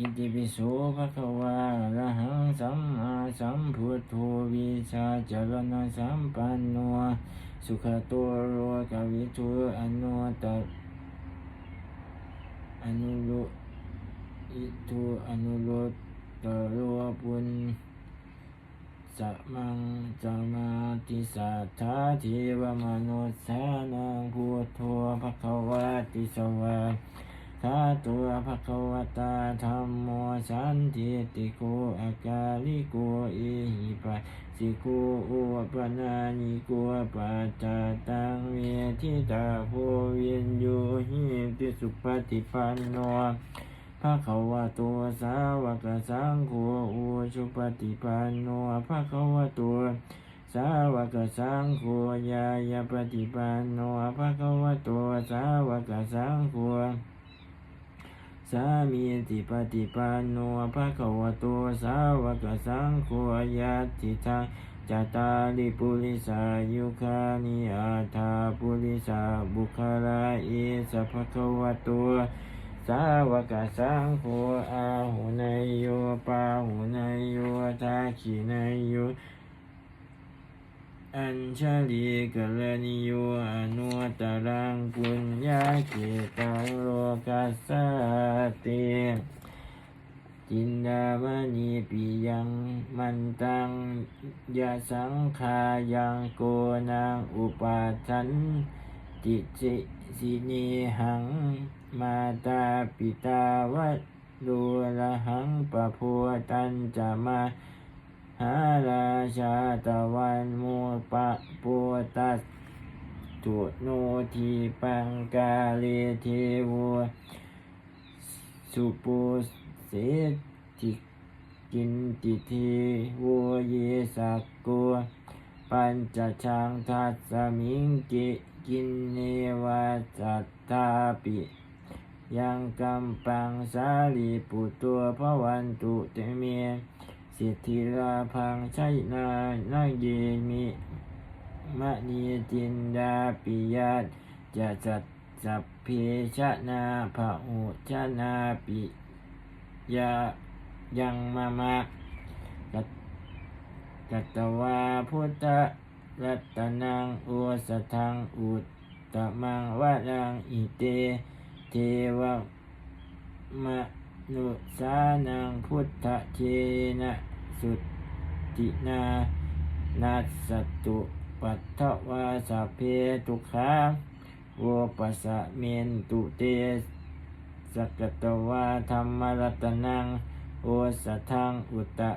อิติปิโสภะคะวะระหังสัมมาสัมพุทโธวิชาจารณะสัมปันโนสุขโตโรกวิทูอนุตตอนุโลอิทูอนุโลตโรปุญสัมังจามาติสัทธาเทวมนุษสานังพุทโธภะคะวะติสวะ คาตัวภะควตาธรรมโมสันติติโกอากาลิโกเอหิปัสสิโกอุปนานิโกปัจจตังเวทิตาโพวินโยหิติสุปฏิปันโนภะคะวะตัวสาวกสังโฆอุชุปฏิปันโนภะคะวะตัวสาวกสังโฆยายาปฏิปันโนภะคะวะตัวสาวกสังโฆ สามีติปฏิปันโนภะคะวะโตสาวกสังโฆยัตติทังจตาริปุริสายุคานิอาทาปุริสาบุคลาเอสภะคะวะโตสาวกสังโฆอาหุนายโยปาหุนายโยทาขินายโย อัญชลีกัลนิโยอนุตรังปุญญาเกตังโลกัสสติจินดามณีปิยังมันตังยะสังขายังโกนังอุปาทันติจิสินีหังมาตาปิตาวัดดูละหังปะพัวตันจะมา หาราชาตะวันมูปะปัวตัสตุโนทีปังกาเลเทวสุปุเสติกินติทีวเยสักกัวปัญจชังทัสสมิงกิกินเนวาจัตตาปิยังกำปังสาลีปุตตัวพระวันตุเตเมีย สิทธิราพังชัยนานาเยมิมะนีจินดาปิยาตจะจัดสัพเพชนาภะหุชนาปิยายังมามะกัตตวาพุทธรัตนังอุสทังอุตตมังวะรังอิเต เทวมะนุสานังพุทธเทนะ สุตินานัสตุปัตถวาสเพทุขาโวปัสสะเมนตุเตสกตวาธรรมรัตนังโอสัทังอุตตะ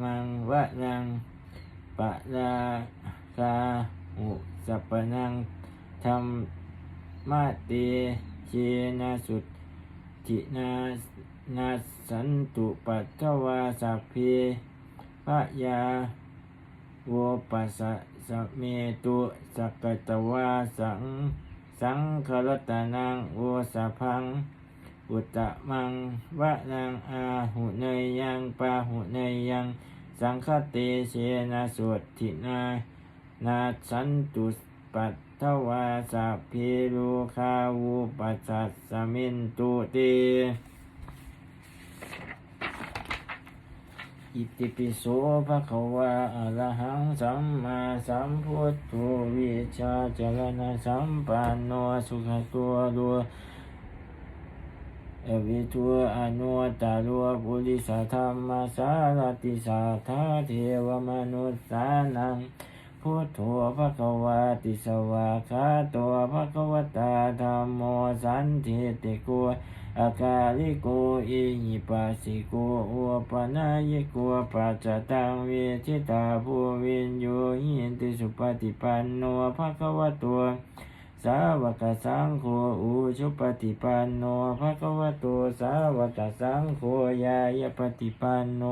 มังวะนังปะราคาหุสัปนังธรรมมาเตเชนะสุตินานัสสันตุปัตถวาสัพเพะยาโวปัสสะสะเมตุสักกตวาสัง สังครตานังโวสัพพัง อุตตะมังวะนังอาหุเนยยังปาหุเนยยัง สังคเตเชนะสวดทินานาสันตุปัตถวาสัพเพโลคาวุปัสสะสะเมนตุเต อิติปิโสภะคะวะอะระหังสัมมาสัมพุทโธวิชาจรณะสัมปันโนสุขตัวรัวเอวิทัวอนุตตรัวปุริสธรรมสารติสาธาเทวมนุษสานังพุทโธภะคะวะติสวาคาตัวภะคะวตาธรรมโมสันติติโกอากาลิโกอิหิปัสสิโกอุปนายโกปัจจตังเวทิตาภูวินโยหินติสุปฏิปันโนภะคะวะตัวสาวกสังโฆอุชุปฏิปันโนภะคะวะโตสาวกสังโฆยายปฏิปันโน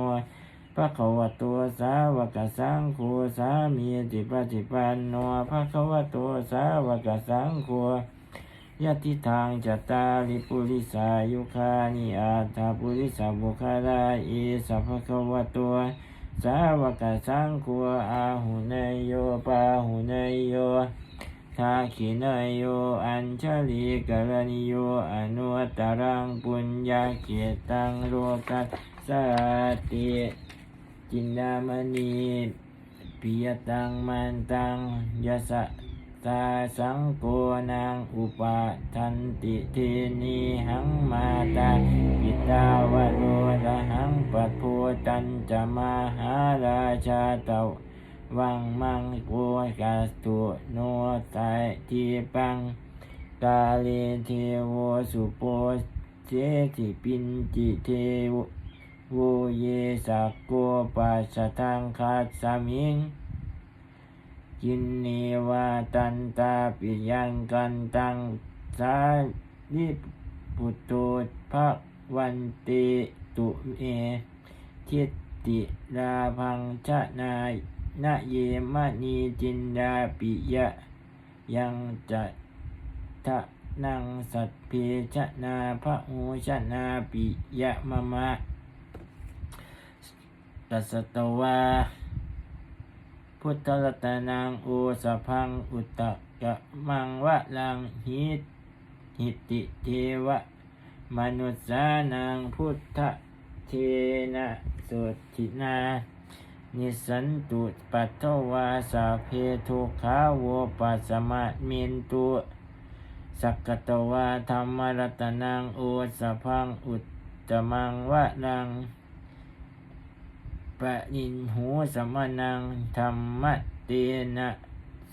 ภะคะวะโตสาวกสังโฆสามีติปฏิปันโนภะคะวะโตสาวกสังโฆ ยะติทางจัตตาริปุริสายุคานิอาตาปุริสาบุคาราเอสัพพะคะวะตัวสาวกสังฆัวอาหุเนยโยปาหุเนยโยทาขินยโยอัญชลีกรณิโยอนุตรังปุญญาเกตังโลกัสสติจินดามณีปิยตังมันตังยสะ ตาสังโกนังอุปาทันติเทนีหังมาตาปิตาวโนระหังปัทโพตันจะมาหาราชาเตาวังมังโกกัสตุโนไตทีปังกาเลเทโวสุโปเจติปินจิเทวโวเยสักโกปัสสทังคัสสมิง กินเนวาตันตาปิยังกันตังสาลิปุตโตภะวันเตตุเอทิติราพังชะนายนะเยมะนีจินดาปิยะ ยังจะทะนังสัตเพชะนาพระหูชะนาปิยะมะมะตัสสตวา พุทธรัตนังโอสะพังอุตตะกะมังวะลังหิตหิติเทวะ มนุษสานังพุทธเทนะสุทินา นิสันตุปัตถวาสาเพทุขาโวปัสสมามินตุสักกตวาธรรมรัตนังโอสะพังอุตตมังวะนัง ปะนินหูสมนังธรรมเตนะ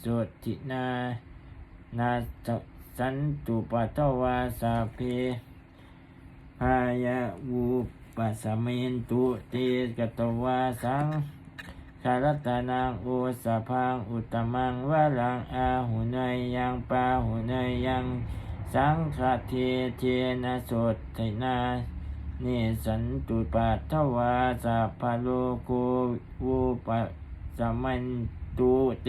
สุทินานาสันตุปัตวาสาเพพายะวูปัสสเมนตุเตกตวาสังคารตานังโอสะพังอุตมังวะลังอาหุนยยังปาหุนยยัง สังฆเทเทนะโสตไทนา เนสันตุปัตถวาสัพพโลโกวูปัสมันตุเต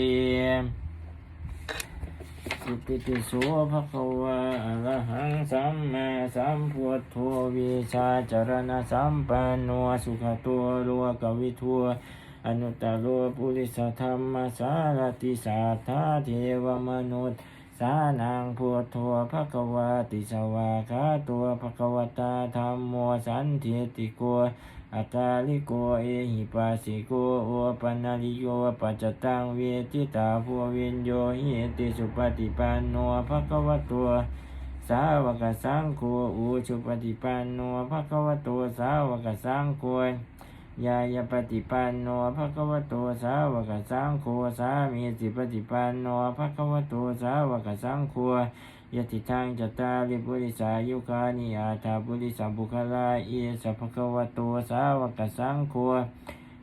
อิติปิโสภะคะวะอะระหังสัมมาสัมพุทโธวิชาจารณะสัมปันโนสุขโตโลกวิทูอนุตตโรปุริสธรรมสารติสาธาเทวมนุษย์ สานังพุทโธภะควะติสวาคาตัวภะควตาธรรมโมสันติติโกอัตตาลิโกเอหิปัสสิโกโอปันาลิโยปัจจตังเวทิตาภูวินโยหิติสุปฏิปันโนภะควตัวสาวกสังโฆอุชุปฏิปันโนภะควะโตสาวกสังโฆ ยายาปฏิปันโนภะคะวะโตสาวกสังโฆสามีจิปฏิปันโนภะคะวะโตสาวกสังโฆยติทางจตาริบุริสายุคานิอาถาบุริสัมบุคลาเอสัพพะคะวะโตสาวกสังโฆ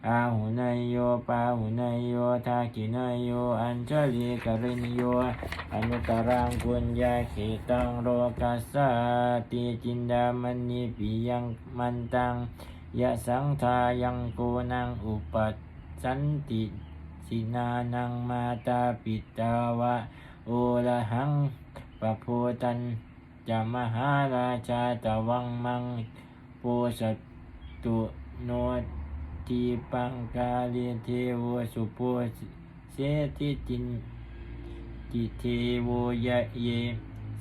อาหุนายโยปาหุนายโยทากินายโยอัญชลีกรินโยอนุตรังปุญญาเขตังโลกัสสติจินดามณีปิยังมันตัง ยะสังทายังโกนังอุปัสสันติสินานังมาตาปิตาวะ โอละหังปะโพตันจะมหาราชาตะวังมังโปสตุโนทีปังกาเลีเทโวสุโพเสติจินกิเทโวยะเย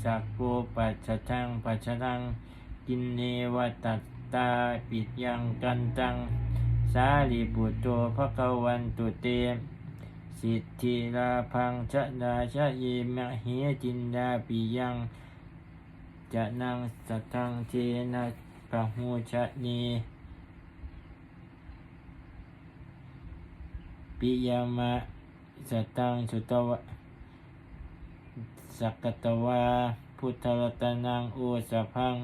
สักโกปัจจทังปัจจทังกินเนวตัต ตาปิยังกันตัง สาลีบุตโตภะคะวันตุเต สิทธิราพังชะดาชะเยมะเหจินดาปิยังจะนังสัทังเทนะปะหูชะเนปิยามะสตังสุตวะสักกตวาพุทธรัตนังโอสะพัง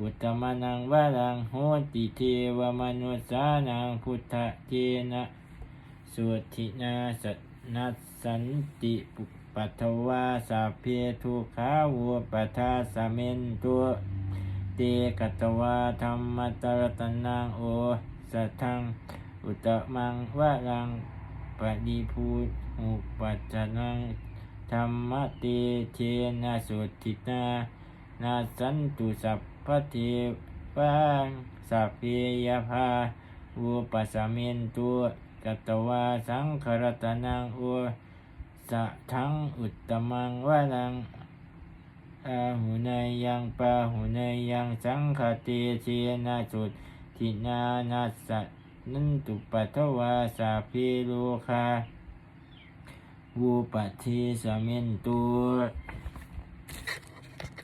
อุตมนังวารังโหติเทวมนุสานังพุทธเจนะสุทินาสนัสสันติปุปัทวาสัพเพทุขาวัปัทาสเมนตัวเตกตวาธรรมตรตนังโอสัทังอุตมังวะรังปฏิภูหุปัจจนังธรรมเตเชนะสุตินานาสันตุสัพ พะเทวังสัพเพยภาอุปสสมินตุกัตวาสังขรตนังอุสะทังอุตตมังวะนังอาหุนยยังปะหุนยยังสังคติเชนะสุดทินานัสนันตุปัทวาสาพิโลคาวูปัทธิสมินตุ